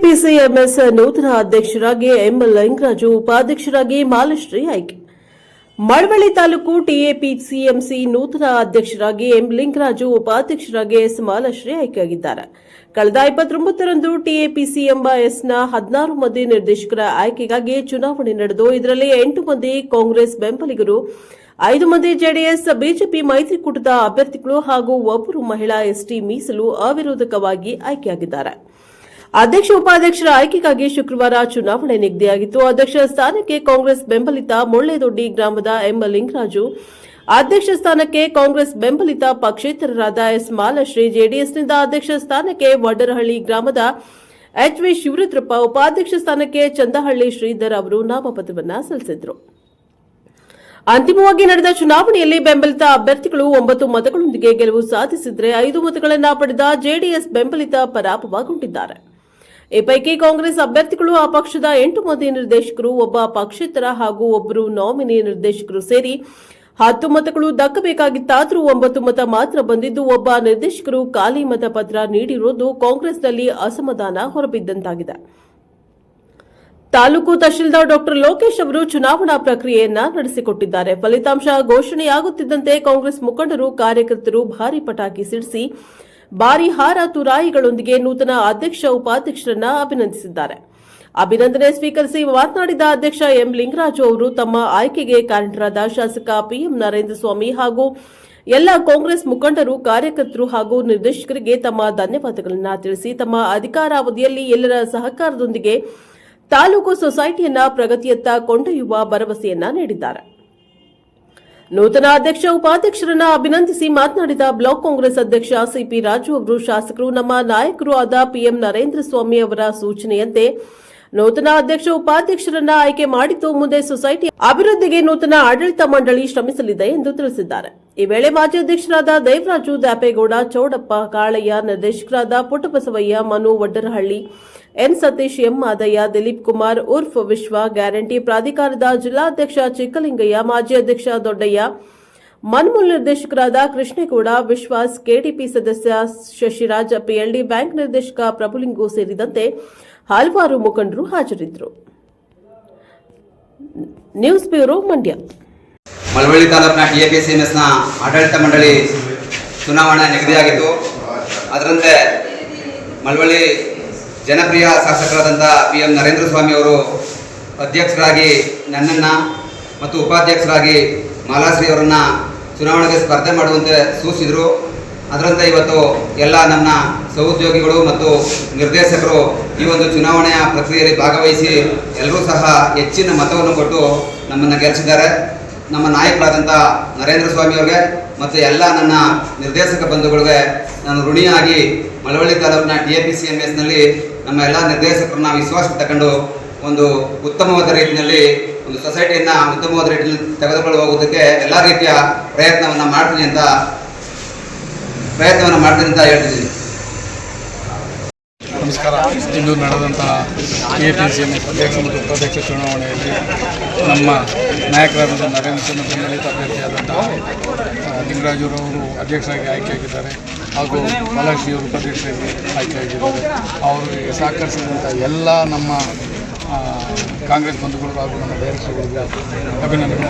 TAPCMS ನೂತನ ಅಧ್ಯಕ್ಷರಾಗಿ M Lingaraju ಉಪಾಧ್ಯಕ್ಷರಾಗಿ ಮಾಲಶ್ರೀ ಆಯ್ಕೆ. ಮಳವಳ್ಳಿ ತಾಲೂಕು ಟಿಎಪಿಸಿಎಂಸಿ ನೂತನ ಅಧ್ಯಕ್ಷರಾಗಿ ಎಂ ಲಿಂಗರಾಜು ಉಪಾಧ್ಯಕ್ಷರಾಗಿ ಎಸ್ ಮಾಲಶ್ರೀ ಆಯ್ಕೆಯಾಗಿದ್ದಾರೆ. ಕಳೆದ ಇಪ್ಪತ್ತೊಂಬತ್ತರಂದು ಟಿಎಪಿಸಿ ಎಂಬ ಎಸ್ನ ಹದಿನಾರು ಮಂದಿ ನಿರ್ದೇಶಕರ ಆಯ್ಕೆಗಾಗಿ ಚುನಾವಣೆ ನಡೆದು, ಇದರಲ್ಲಿ ಎಂಟು ಮಂದಿ ಕಾಂಗ್ರೆಸ್ ಬೆಂಬಲಿಗರು, ಐದು ಮಂದಿ ಜೆಡಿಎಸ್, ಬಿಜೆಪಿ ಮೈತ್ರಿಕೂಟದ ಅಭ್ಯರ್ಥಿಗಳು ಹಾಗೂ ಒಬ್ಬರು ಮಹಿಳಾ ಎಸ್ಟಿ ಮೀಸಲು ಅವಿರೋಧಕವಾಗಿ ಆಯ್ಕೆಯಾಗಿದ್ದಾರೆ. ಅಧ್ಯಕ್ಷ ಉಪಾಧ್ಯಕ್ಷರ ಆಯ್ಕೆಗಾಗಿ ಶುಕ್ರವಾರ ಚುನಾವಣೆ ನಿಗದಿಯಾಗಿತ್ತು. ಅಧ್ಯಕ್ಷ ಸ್ಥಾನಕ್ಕೆ ಕಾಂಗ್ರೆಸ್ ಬೆಂಬಲಿತ ಮೊಳ್ಳೆದೊಡ್ಡಿ ಗ್ರಾಮದ ಎಂ ಲಿಂಗರಾಜು ಅಧ್ಯಕ್ಷ ಸ್ಥಾನಕ್ಕೆ ಕಾಂಗ್ರೆಸ್ ಬೆಂಬಲಿತ ಪಕ್ಷೇತರರಾದ ಎಸ್ ಮಾಲಶ್ರೀ, ಜೆಡಿಎಸ್ನಿಂದ ಅಧ್ಯಕ್ಷ ಸ್ಥಾನಕ್ಕೆ ವಡ್ಡರಹಳ್ಳಿ ಗ್ರಾಮದ ಎಚ್ ವಿ ಶಿವರುದ್ರಪ್ಪ, ಉಪಾಧ್ಯಕ್ಷ ಸ್ಥಾನಕ್ಕೆ ಚಂದಹಳ್ಳಿ ಶ್ರೀಧರ್ ಅವರು ನಾಮಪತ್ರವನ್ನು ಸಲ್ಲಿಸಿದರು. ಅಂತಿಮವಾಗಿ ನಡೆದ ಚುನಾವಣೆಯಲ್ಲಿ ಬೆಂಬಲಿತ ಅಭ್ಯರ್ಥಿಗಳು ಒಂಬತ್ತು ಮತಗಳೊಂದಿಗೆ ಗೆಲುವು ಸಾಧಿಸಿದರೆ ಐದು ಮತಗಳನ್ನು ಪಡೆದ ಜೆಡಿಎಸ್ ಬೆಂಬಲಿತ ಪರಾಭವಗೊಂಡಿದ್ದಾರೆ. ಈ ಪೈಕಿ ಕಾಂಗ್ರೆಸ್ ಅಭ್ಯರ್ಥಿಗಳು ಆ ಪಕ್ಷದ ಎಂಟು ಮಂದಿ ನಿರ್ದೇಶಕರು, ಒಬ್ಬ ಪಕ್ಷೇತರ ಹಾಗೂ ಒಬ್ಬರು ನಾಮಿನಿ ನಿರ್ದೇಶಕರು ಸೇರಿ ಹತ್ತು ಮತಗಳು ದಕ್ಕಬೇಕಾಗಿತ್ತಾದರೂ ಒಂಬತ್ತು ಮತ ಮಾತ್ರ ಬಂದಿದ್ದು, ಒಬ್ಬ ನಿರ್ದೇಶಕರು ಖಾಲಿ ಮತಪತ್ರ ನೀಡಿರುವುದು ಕಾಂಗ್ರೆಸ್ನಲ್ಲಿ ಅಸಮಾಧಾನ ಹೊರಬಿದ್ದಂತಾಗಿದೆ. ತಾಲೂಕು ತಹಶೀಲ್ದಾರ್ ಡಾಕ್ಟರ್ ಲೋಕೇಶ್ ಅವರು ಚುನಾವಣಾ ಪ್ರಕ್ರಿಯೆಯನ್ನ ನಡೆಸಿಕೊಟ್ಟಿದ್ದಾರೆ. ಫಲಿತಾಂಶ ಘೋಷಣೆಯಾಗುತ್ತಿದ್ದಂತೆ ಕಾಂಗ್ರೆಸ್ ಮುಖಂಡರು, ಕಾರ್ಯಕರ್ತರು ಭಾರಿ ಪಟಾಕಿ ಸಿಡಿಸಿ ಭಾರಿ ಹಾರ ತುರಾಯಿಗಳೊಂದಿಗೆ ನೂತನ ಅಧ್ಯಕ್ಷ ಉಪಾಧ್ಯಕ್ಷರನ್ನ ಅಭಿನಂದಿಸಿದ್ದಾರೆ. ಅಭಿನಂದನೆ ಸ್ವೀಕರಿಸಿ ಮಾತನಾಡಿದ ಅಧ್ಯಕ್ಷ ಎಂ ಲಿಂಗರಾಜು ಅವರು ತಮ್ಮ ಆಯ್ಕೆಗೆ ಕಾರಣರಾದ ಶಾಸಕ ಪಿಎಂ ನರೇಂದ್ರ ಸ್ವಾಮಿ ಹಾಗೂ ಎಲ್ಲ ಕಾಂಗ್ರೆಸ್ ಮುಖಂಡರು, ಕಾರ್ಯಕರ್ತರು ಹಾಗೂ ನಿರ್ದೇಶಕರಿಗೆ ತಮ್ಮ ಧನ್ಯವಾದಗಳನ್ನು ತಿಳಿಸಿ, ತಮ್ಮ ಅಧಿಕಾರಾವಧಿಯಲ್ಲಿ ಎಲ್ಲರ ಸಹಕಾರದೊಂದಿಗೆ ತಾಲೂಕು ಸೊಸೈಟಿಯನ್ನ ಪ್ರಗತಿಯತ್ತ ಕೊಂಡೊಯ್ಯುವ ಭರವಸೆಯನ್ನ ನೀಡಿದ್ದಾರೆ. ನೂತನ ಅಧ್ಯಕ್ಷ ಉಪಾಧ್ಯಕ್ಷರನ್ನ ಅಭಿನಂದಿಸಿ ಮಾತನಾಡಿದ ಬ್ಲಾಕ್ ಕಾಂಗ್ರೆಸ್ ಅಧ್ಯಕ್ಷ ಸಿಪಿ ರಾಜು ಅವರು, ಶಾಸಕರು, ನಮ್ಮ ನಾಯಕರು ಆದ ಪಿಎಂ ನರೇಂದ್ರ ಸ್ವಾಮಿ ಅವರ ಸೂಚನೆಯಂತೆ ನೂತನ ಅಧ್ಯಕ್ಷ ಉಪಾಧ್ಯಕ್ಷರನ್ನ ಆಯ್ಕೆ ಮಾಡಿದ್ದು ಮುಂದೆ ಸೊಸೈಟಿ ಅಭಿವೃದ್ಧಿಗೆ ನೂತನ ಆಡಳಿತ ಮಂಡಳಿ ಶ್ರಮಿಸಲಿದೆ ಎಂದು ತಿಳಿಸಿದ್ದಾರೆ. ಈ ವೇಳೆ ಮಾಜಿ ಅಧ್ಯಕ್ಷರಾದ ದೇವರಾಜು ದ್ಯಾಪೇಗೌಡ, ಚೌಡಪ್ಪ, ಕಾಳಯ್ಯ, ನಿರ್ದೇಶಕರಾದ ಪುಟ್ಟಬಸವಯ್ಯ, ಮನು ವಡ್ಡರಹಳ್ಳಿ ಎನ್ ಸತೀಶ್, ಎಂ ಮಾದಯ್ಯ ದಿಲೀಪ್ ಕುಮಾರ್, ಉರ್ಫ್ ವಿಶ್ವ, ಗ್ಯಾರಂಟಿ ಪ್ರಾಧಿಕಾರದ ಜಿಲ್ಲಾಧ್ಯಕ್ಷ ಚಿಕ್ಕಲಿಂಗಯ್ಯ, ಮಾಜಿ ಅಧ್ಯಕ್ಷ ದೊಡ್ಡಯ್ಯ, ಮನ್ಮೂಲ್ ನಿರ್ದೇಶಕರಾದ ಕೃಷ್ಣೇಗೌಡ, ವಿಶ್ವಾಸ್, ಕೆಡಿಪಿ ಸದಸ್ಯ ಶಶಿರಾಜ್ ಪಿಎಲ್ಡಿ ಬ್ಯಾಂಕ್ ನಿರ್ದೇಶಕ ಪ್ರಭುಲಿಂಗು ಸೇರಿದಂತೆ ಹಲವಾರು ಮುಖಂಡರು ಹಾಜರಿದ್ದರು. News bureau Mandya. ಮಳವಳ್ಳಿ ತಾಲೂಕಿನ T A P C M ಎಸ್ನ ಆಡಳಿತ ಮಂಡಳಿ ಚುನಾವಣೆ ನಿಗದಿಯಾಗಿತ್ತು. ಅದರಂತೆ ಮಳವಳ್ಳಿ ಜನಪ್ರಿಯ ಶಾಸಕರಾದಂಥ ಪಿ ಎಂ ನರೇಂದ್ರ ಸ್ವಾಮಿ ಅವರು ಅಧ್ಯಕ್ಷರಾಗಿ ನನ್ನನ್ನು ಮತ್ತು ಉಪಾಧ್ಯಕ್ಷರಾಗಿ ಮಾಲಾಶ್ರೀ ಅವರನ್ನು ಚುನಾವಣೆಗೆ ಸ್ಪರ್ಧೆ ಮಾಡುವಂತೆ ಸೂಚಿಸಿದರು. ಅದರಂತೆ ಇವತ್ತು ಎಲ್ಲ ನನ್ನ ಸಹೋದ್ಯೋಗಿಗಳು ಮತ್ತು ನಿರ್ದೇಶಕರು ಈ ಒಂದು ಚುನಾವಣೆಯ ಪ್ರಕ್ರಿಯೆಯಲ್ಲಿ ಭಾಗವಹಿಸಿ ಎಲ್ಲರೂ ಸಹ ಹೆಚ್ಚಿನ ಮತವನ್ನು ಕೊಟ್ಟು ನಮ್ಮನ್ನು ಗೆಲ್ಲಿಸಿದ್ದಾರೆ ನಮ್ಮ ನಾಯಕರಾದಂಥ ನರೇಂದ್ರ ಸ್ವಾಮಿ ಅವ್ರಿಗೆ ಮತ್ತು ಎಲ್ಲ ನನ್ನ ನಿರ್ದೇಶಕ ಬಂಧುಗಳಿಗೆ ನಾನು ಋಣಿಯಾಗಿ ಮಳವಳ್ಳಿ ತಾಲೂಕಿನ D A P C M ಎಸ್ನಲ್ಲಿ ನಮ್ಮ ಎಲ್ಲ ನಿರ್ದೇಶಕರನ್ನ ವಿಶ್ವಾಸಕ್ಕೆ ತಗೊಂಡು ಒಂದು ಉತ್ತಮವಾದ ರೀತಿಯಲ್ಲಿ ಒಂದು ಸೊಸೈಟಿಯನ್ನು ಉತ್ತಮವಾದ ರೀತಿಯಲ್ಲಿ ತೆಗೆದುಕೊಂಡು ಹೋಗೋದಕ್ಕೆ ಎಲ್ಲ ರೀತಿಯ ಪ್ರಯತ್ನವನ್ನು ಮಾಡ್ತೀನಿ ಅಂತ ಪ್ರಯತ್ನವನ್ನು ಮಾಡ್ತೀನಿ ಅಂತ ಹೇಳ್ತಿದ್ದೀನಿ. ನಮಸ್ಕಾರ. ಇಂದು ನಡೆದಂತಹ ಎ ಪಿ ಸಿ ಅಧ್ಯಕ್ಷ ಮತ್ತು ಉಪಾಧ್ಯಕ್ಷ ಚುನಾವಣೆಯಲ್ಲಿ ನಮ್ಮ ನಾಯಕರಾದಂಥ ನರೇಂದ್ರ ಸಿಂಗ್ ಮತ್ತು ದಲಿತ ಅಭ್ಯರ್ಥಿಯಾದಂತಹ ಅಧ್ಯಕ್ಷರಾಗಿ ಆಯ್ಕೆಯಾಗಿದ್ದಾರೆ ಹಾಗೂ ಮಲಾಶಿಯವರು ಉಪಾಧ್ಯಕ್ಷರಾಗಿ ಆಯ್ಕೆಯಾಗಿದ್ದಾರೆ. ಅವರಿಗೆ ಸಹಕರಿಸಿದಂಥ ಎಲ್ಲ ನಮ್ಮ ಕಾಂಗ್ರೆಸ್ ಬಂಧುಗಳು ಹಾಗೂ ನಮ್ಮ ಡೈರೆಕ್ಟರ್ಗಳಿಗೆ ಅಭಿನಂದನೆ